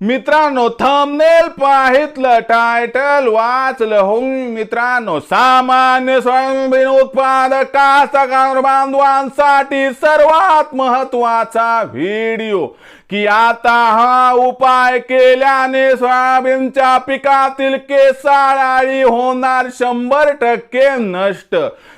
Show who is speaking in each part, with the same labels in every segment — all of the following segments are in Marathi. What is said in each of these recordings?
Speaker 1: मित्रांनो थंबनेल पाहितलं टायटल वाचलं. हो मित्रांनो सामान्य सोयाबीन उत्पादक कास्तकार बांधवांसाठी सर्वात महत्त्वाचा व्हिडिओ की आता हा उपाय केल्याने सोयाबीनच्या पिकातील केसाळाळी होणार शंभर टक्के नष्ट.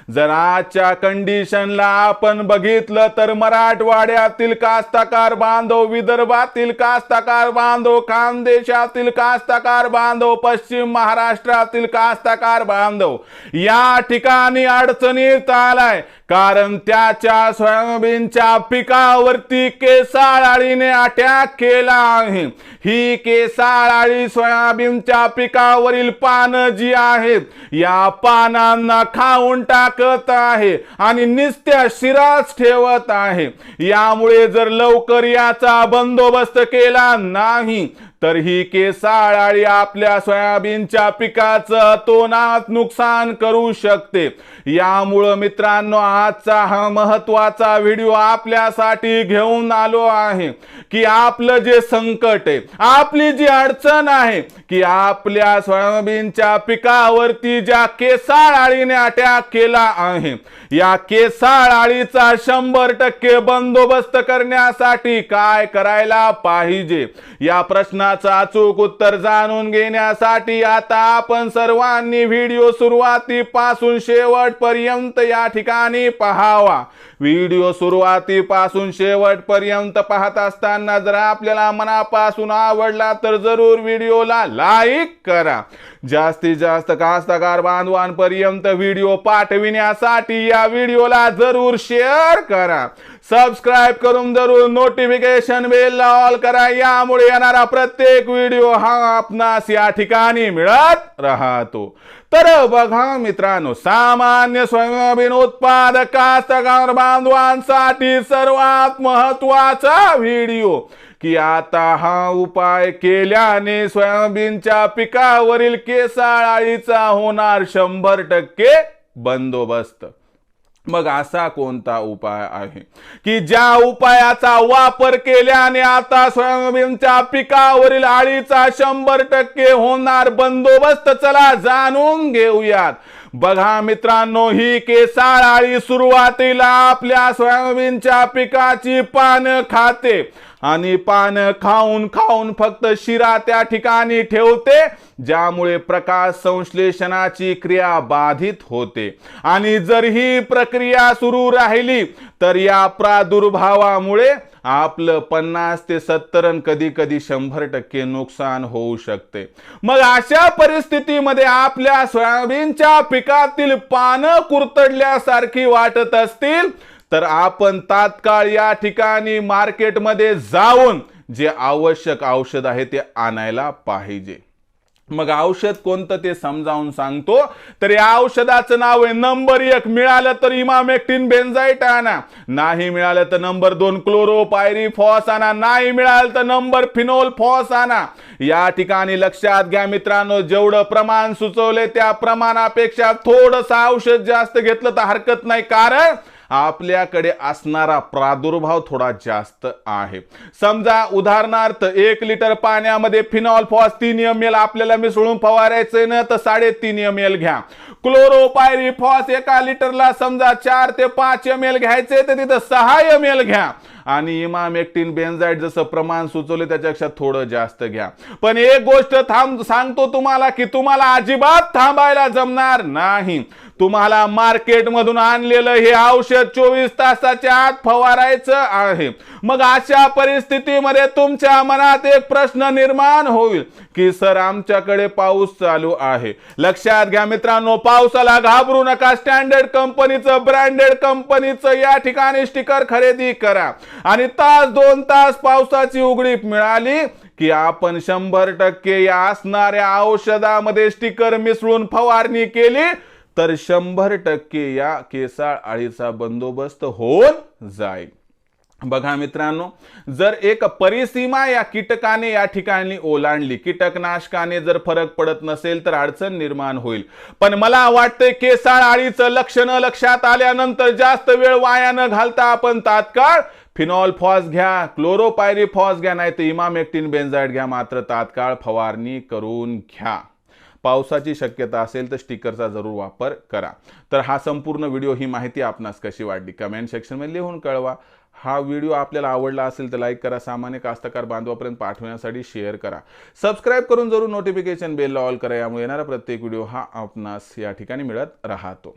Speaker 1: जर आजच्या कंडिशनला आपण बघितलं तर मराठवाड्यातील कास्तकार बांधव विदर्भातील कास्तकार बांधव खानदेशातील कास्तकार बांधव पश्चिम महाराष्ट्रातील कास्तकार बांधव. या ठिकाणी अडचणीत आलाय. कारण त्याच्या सोयाबीनच्या पिकावरती केसाळाळीने अटॅक केला आहे. ही केसाळाळी सोयाबीनच्या पिकावरील पानं जी आहेत या पानांना खाऊन टाकत आहे आणि निस्त्या शिराच ठेवत आहे. यामुळे जर लवकर याचा बंदोबस्त केला नाही तर ही केसाळ आपल्या सोयाबीनच्या पिकाचं तोनात नुकसान करू शकते. यामुळं मित्रांनो आजचा हा महत्त्वाचा व्हिडिओ आपल्यासाठी घेऊन आलो आहे की आपलं जे संकट आहे आपली जी अडचण आहे की आपल्या सोयाबीनच्या पिकावरती ज्या केसाळ आळीने अटॅक केला आहे या केसाळ आळीचा शंभर टक्के बंदोबस्त करण्यासाठी काय करायला पाहिजे? या प्रश्ना प्रश्नाचं अचूक उत्तर जाणून घेण्यासाठी आता आपण सर्वांनी व्हिडिओ सुरुवातीपासून शेवटपर्यंत या ठिकाणी पहावा. व्हिडिओ सुरुवातीपासून शेवटपर्यंत पाहत असताना जर आपल्याला मनापासून आवडला तर जरूर व्हिडिओला लाईक करा. जास्तीत जास्त कास्तकार बांधवांपर्यंत व्हिडिओ पाठविण्यासाठी या व्हिडिओला जरूर शेअर करा. सबस्क्राईब करून जरूर नोटिफिकेशन बेल ऑल करा. यामुळे येणारा प्रत्येक व्हिडिओ हा आपणास या ठिकाणी मिळत राहतो. तर बघा मित्रांनो सामान्य सोयाबीन उत्पादक कास्तकार बांधवांसाठी सर्वात महत्त्वाचा व्हिडिओ की आता हा उपाय केल्याने सोयाबीनच्या पिकावरील केसाळाळीचा होणार शंभर टक्के बंदोबस्त. मग असा कोणता उपाय आहे? की ज्या उपायाचा वापर केल्याने आता सोयाबीनच्या पिकावरील आळीचा शंभर टक्के होणार बंदोबस्त चला जाणून घेऊयात. बघा मित्रांनो ही केसाळ सुरुवातीला आपल्या सोयाबीनच्या पिकाची पानं खाते आणि पानं खाऊन खाऊन फक्त शिरा त्या ठिकाणी ठेवते ज्यामुळे प्रकाश संश्लेषणाची क्रिया बाधित होते. आणि जर ही प्रक्रिया सुरू राहिली तर या प्रादुर्भावामुळे आपलं पन्नास ते सत्तर कधी कधी शंभर टक्के नुकसान होऊ शकते. मग अशा परिस्थितीमध्ये आपल्या सोयाबीनच्या पिकातील पानं कुरतडल्यासारखी वाटत असतील तर आपण तात्काळ या ठिकाणी मार्केटमध्ये जाऊन जे आवश्यक औषध आहे ते आणायला पाहिजे. मग औषध कोणतं ते समजावून सांगतो. तर या औषधाचं नाव आहे नंबर एक. मिळालं तर इमामेक्टिन बेन्झाईट आणा नाही मिळालं तर नंबर दोन क्लोरो पायरी फॉस आणा नाही मिळालं तर नंबर फिनोल फॉस आणा या ठिकाणी लक्षात घ्या मित्रांनो जेवढं प्रमाण सुचवले त्या प्रमाणापेक्षा थोडंसं औषध जास्त घेतलं तर हरकत नाही. कारण आपल्याकडे असणारा प्रादुर्भाव थोडा जास्त आहे. समजा उदाहरणार्थ एक लिटर पाण्यामध्ये फिनॉल फॉस तीन एम एल आपल्याला मिसळून फवारायचंय ना तर साडेतीन एम एल घ्या. क्लोरोपायरी फॉस एका लिटरला समजा चार ते पाच एम एल घ्यायचे तर तिथं सहा एम एल घ्या. आणि इमाम एक्टिन बेन्झाईट जसं प्रमाण सुचवले त्याच्यापेक्षा थोडं जास्त घ्या. पण एक गोष्ट थांब सांगतो तुम्हाला की तुम्हाला अजिबात थांबायला जमणार नाही. तुम्हाला मार्केटमधून आणलेलं हे औषध चोवीस तासाच्या आत फवारायचं आहे. मग अशा परिस्थितीमध्ये तुमच्या मनात एक प्रश्न निर्माण होईल की सर आमच्याकडे पाऊस चालू आहे. लक्षात घ्या मित्रांनो पावसाला घाबरू नका. स्टँडर्ड कंपनीचं ब्रँडेड कंपनीचं या ठिकाणी स्टिकर खरेदी करा. आणि तास दोन तास पावसाची उघडीप मिळाली की आपण शंभर टक्के या असणाऱ्या औषधामध्ये स्टिकर मिसळून फवारणी केली तर शंभर टक्के या केसाळ आळीचा बंदोबस्त होऊन जाईल. बघा मित्रांनो जर एक परिसीमा या कीटकाने या ठिकाणी ओलांडली कीटकनाशकाने जर फरक पडत नसेल तर अडचण निर्माण होईल. पण मला वाटतंय केसाळ आळीचं लक्षण लक्षात आल्यानंतर जास्त वेळ वाया न घालता आपण तात्काळ फिनॉल फॉस घ्या क्लोरोपायरी फॉस घ्या नाही तर इमामेक्टिन बेन्झाईड घ्या मात्र तात्काळ फवारणी करून घ्या. पावसाची शक्यता असेल तर स्टिकरचा जरूर वापर करा. तर हा संपूर्ण व्हिडिओ ही माहिती आपणास कशी वाटली? कमेंट सेक्शनमध्ये लिहून कळवा. हा व्हिडिओ आपल्याला आवडला असेल तर लाईक करा सामान्य कास्तकार बांधवापर्यंत पाठवण्यासाठी शेअर करा. सबस्क्राईब करून जरूर नोटिफिकेशन बेलला ऑल करा यामुळे येणारा प्रत्येक व्हिडिओ हा आपणास या ठिकाणी मिळत राहतो.